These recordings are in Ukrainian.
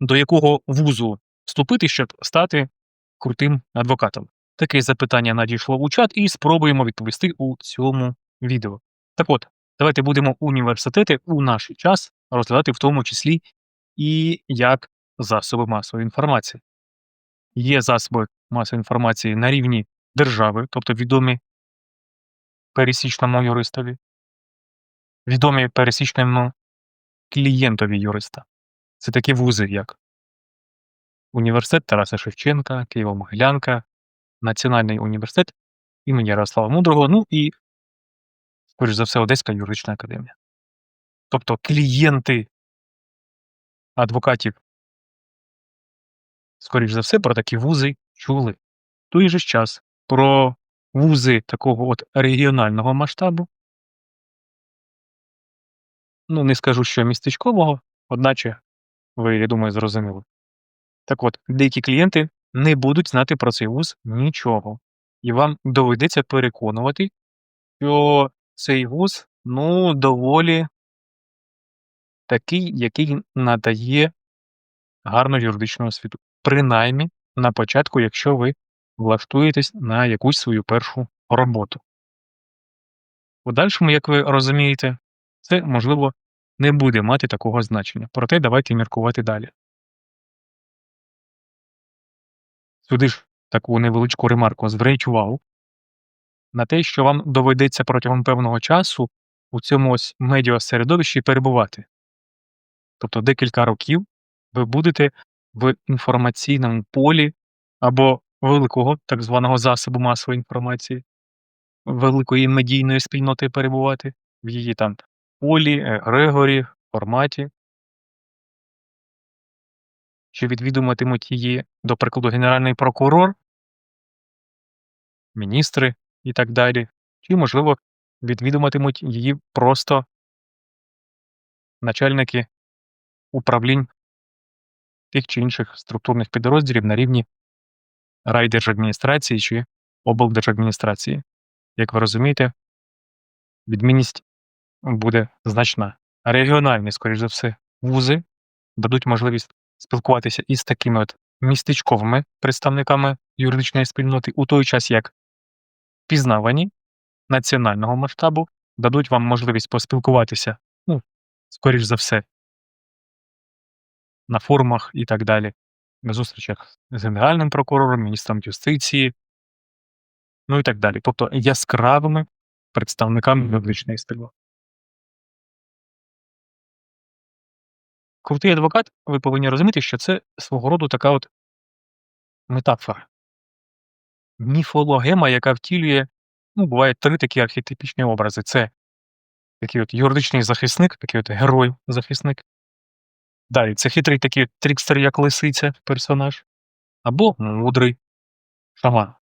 до якого вузу вступити, щоб стати крутим адвокатом? Таке запитання надійшло у чат і спробуємо відповісти у цьому відео. Так от, давайте будемо університети у наш час розглядати в тому числі і як засоби масової інформації. Є засоби масової інформації на рівні держави, тобто відомі пересічному юристові, відомі пересічному клієнтові юриста. Це такі вузи, як Університет Тараса Шевченка, Києво-Могилянка, Національний університет імені Ярослава Мудрого, ну і, скоріш за все, Одеська юридична академія. Тобто клієнти адвокатів, скоріш за все, про такі вузи чули. В той же час про вузи такого от регіонального масштабу. Ну, не скажу, що містечкового, одначе ви, я думаю, зрозуміли. Так от, деякі клієнти не будуть знати про цей вуз нічого. І вам доведеться переконувати, що цей вуз, ну, доволі такий, який надає гарну юридичну освіту. Принаймні, на початку, якщо ви влаштуєтесь на якусь свою першу роботу. В подальшому, як ви розумієте, це, можливо, не буде мати такого значення. Проте давайте міркувати далі. Сюди ж таку невеличку ремарку зверніть увагу на те, що вам доведеться протягом певного часу у цьому ось медіасередовищі перебувати. Тобто декілька років ви будете в інформаційному полі або великого так званого засобу масової інформації, великої медійної спільноти перебувати в її там полі, егрегорі, форматі. Що відвідуватимуть її, до прикладу, генеральний прокурор, міністри і так далі, чи, можливо, відвідуватимуть її просто начальники управлінь тих чи інших структурних підрозділів на рівні райдержадміністрації чи облдержадміністрації. Як ви розумієте, відмінність буде значна. Регіональні, скоріш за все, вузи дадуть можливість спілкуватися із такими от містечковими представниками юридичної спільноти, у той час як пізнавані національного масштабу дадуть вам можливість поспілкуватися, ну, скоріш за все, на форумах і так далі, на зустрічах з Генеральним прокурором, міністром юстиції, ну і так далі. Тобто яскравими представниками юридичної спільноти. Крутий адвокат, ви повинні розуміти, що це свого роду така от метафора. Міфологема, яка втілює, ну, буває три такі архетипічні образи. Це такий от юридичний захисник, такий от герой-захисник. Далі, це хитрий такий трікстер, як лисиця, персонаж, або мудрий шаман,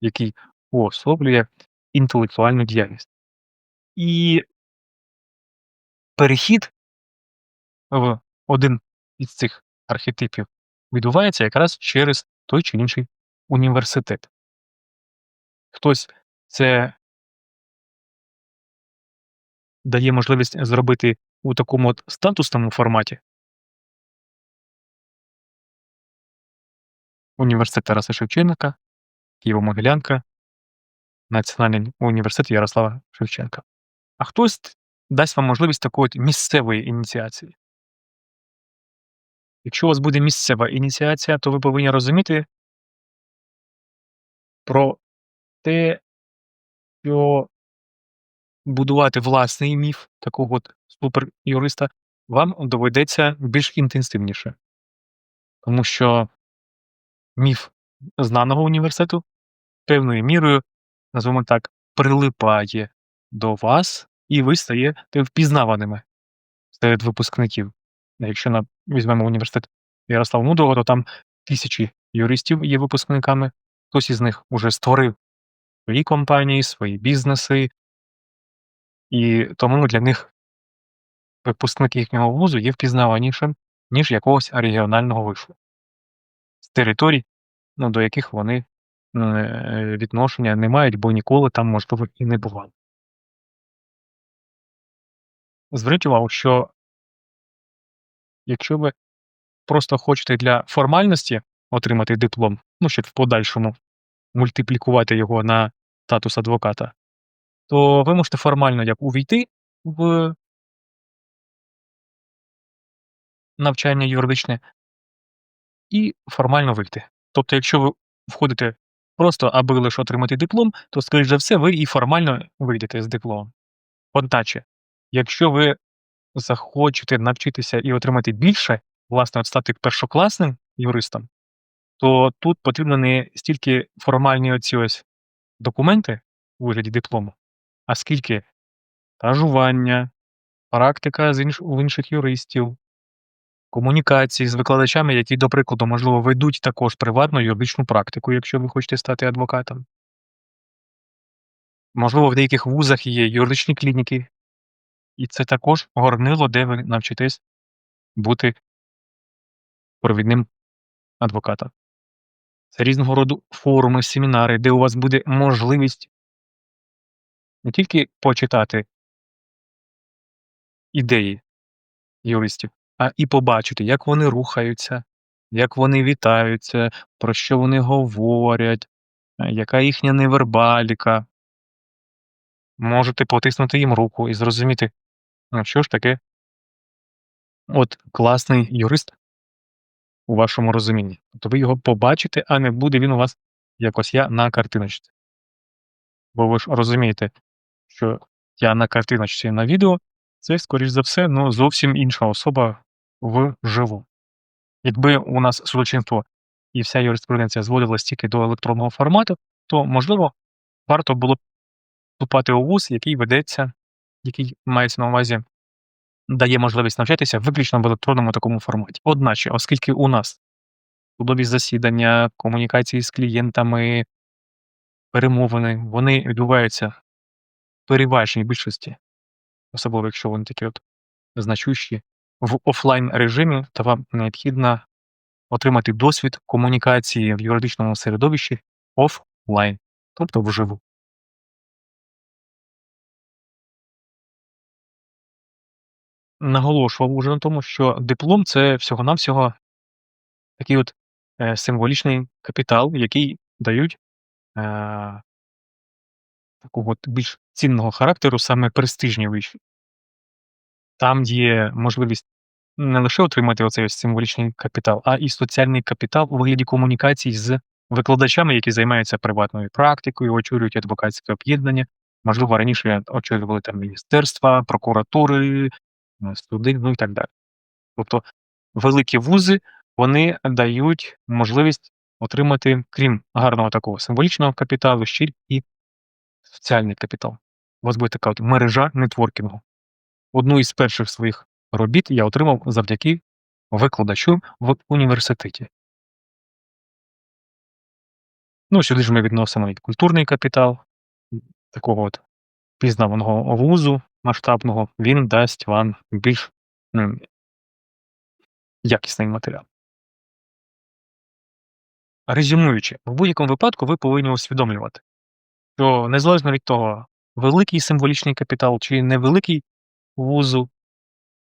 який уособлює інтелектуальну діяльність. І перехід в один із цих архетипів відбувається якраз через той чи інший університет. Хтось це дає можливість зробити у такому от статусному форматі. Університет Тараса Шевченка, Києво-Могилянка, Національний університет Ярослава Шевченка. А хтось дасть вам можливість такої місцевої ініціації. Якщо у вас буде місцева ініціація, то ви повинні розуміти про те, що будувати власний міф такого от суперюриста вам доведеться більш інтенсивніше. Тому що міф знаного університету певною мірою, назвемо так, прилипає до вас, і ви стаєте впізнаваними серед випускників. Якщо на, візьмемо університет Ярослава Мудрого, то там тисячі юристів є випускниками, хтось із них уже створив свої компанії, свої бізнеси, і тому для них випускник їхнього вузу є впізнаванішим, ніж якогось регіонального вишу. З територій, ну, до яких вони е, відношення не мають, бо ніколи там, можливо, і не бували. Зверніть увагу, що якщо ви просто хочете для формальності отримати диплом, ну, щоб в подальшому мультиплікувати його на статус адвоката, то ви можете формально як увійти в навчання юридичне і формально вийти. Тобто, якщо ви входите просто, аби лише отримати диплом, то, скоріш за все, ви і формально вийдете з дипломом. Одначе, якщо ви захочете навчитися і отримати більше, власне, от стати першокласним юристом, то тут потрібно не стільки формальні оці ось документи у вигляді диплому, а скільки стажування, практика з інш у інших юристів, комунікації з викладачами, які, до прикладу, можливо, ведуть також приватну юридичну практику, якщо ви хочете стати адвокатом. Можливо, в деяких вузах є юридичні клініки, і це також горнило, де ви навчитесь бути провідним адвокатом. Це різного роду форуми, семінари, де у вас буде можливість не тільки почитати ідеї юристів, а і побачити, як вони рухаються, як вони вітаються, про що вони говорять, е, яка їхня невербаліка. Можете потиснути їм руку і зрозуміти, ну, що ж таке от класний юрист у вашому розумінні. Тобто ви його побачите, а не буде він у вас якось я на картиночці. Бо ви ж розумієте, що я на картиночці на відео це, скоріш за все, ну, зовсім інша особа вживу. Якби у нас судочинство і вся юриспруденція зводилась тільки до електронного формату, то, можливо, варто було б вступати у вуз, який ведеться, який мається на увазі, дає можливість навчатися виключно в електронному такому форматі. Одначе, оскільки у нас судові засідання, комунікації з клієнтами, перемовини, вони відбуваються в переважній більшості, особливо якщо вони такі от значущі, в офлайн режимі, то вам необхідно отримати досвід комунікації в юридичному середовищі офлайн, тобто вживу. Наголошував уже на тому, що диплом це всього-навсього такий от, е, символічний капітал, який дають, е такого от більш цінного характеру саме престижні виші. Там є можливість не лише отримати оцей ось символічний капітал, а і соціальний капітал у вигляді комунікацій з викладачами, які займаються приватною практикою, очолюють адвокатське об'єднання. Можливо, раніше очолювали там міністерства, прокуратури, суди, ну і так далі. Тобто великі вузи, вони дають можливість отримати, крім гарного такого символічного капіталу, ще і соціальний капітал. У вас буде така от мережа нетворкінгу. Одну із перших своїх робіт я отримав завдяки викладачу в університеті. Ну, сюди ж ми відносимо і культурний капітал, такого от пізнаваного вузу масштабного, він дасть вам більш м, якісний матеріал. Резюмуючи, в будь-якому випадку ви повинні усвідомлювати, що незалежно від того, великий символічний капітал чи невеликий вузу,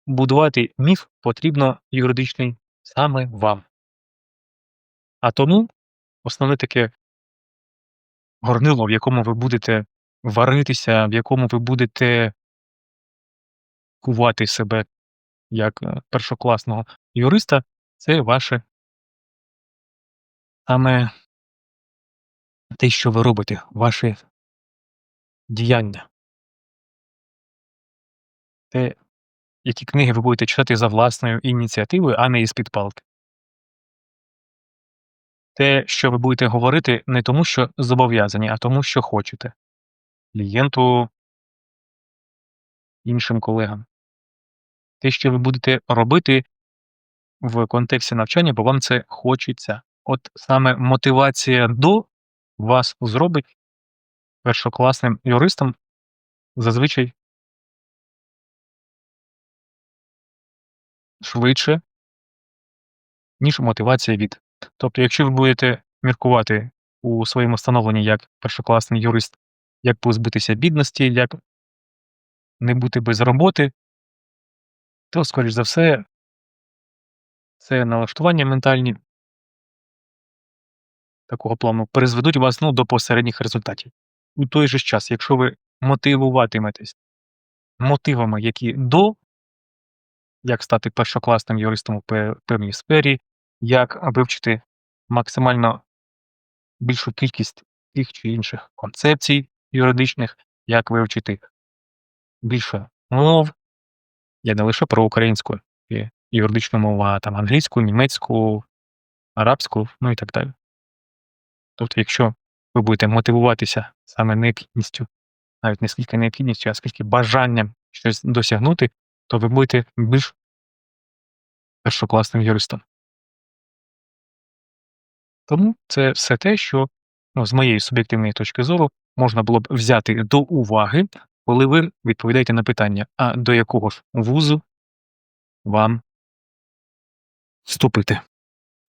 будувати міф потрібно юридичний саме вам. А тому основне таке горнило, в якому ви будете варитися, в якому ви будете кувати себе як е, першокласного юриста, це ваше саме те, що ви робите, ваші діяння. Те, які книги ви будете читати за власною ініціативою, а не із-під палки. Те, що ви будете говорити не тому, що зобов'язані, а тому, що хочете. Клієнту, іншим колегам. Те, що ви будете робити в контексті навчання, бо вам це хочеться. От саме мотивація до вас зробить першокласним юристом зазвичай швидше, ніж мотивація від. Тобто, якщо ви будете міркувати у своєму становленні як першокласний юрист, як позбутися бідності, як не бути без роботи, то, скоріш за все, це налаштування ментальні такого плану призведуть вас, ну, до посередніх результатів. У той же час, якщо ви мотивуватиметесь мотивами, які до як стати першокласним юристом у певній сфері, як вивчити максимально більшу кількість тих чи інших концепцій юридичних, як вивчити більше мов. Я не лише про українську і юридичну мову, а там англійську, німецьку, арабську, ну і так далі. Тобто, якщо ви будете мотивуватися саме необхідністю, навіть не скільки необхідністю, а скільки бажанням щось досягнути, то ви будете більш першокласним юристом. Тому це все те, що, ну, з моєї суб'єктивної точки зору, можна було б взяти до уваги, коли ви відповідаєте на питання: а до якого ж вузу вам вступити?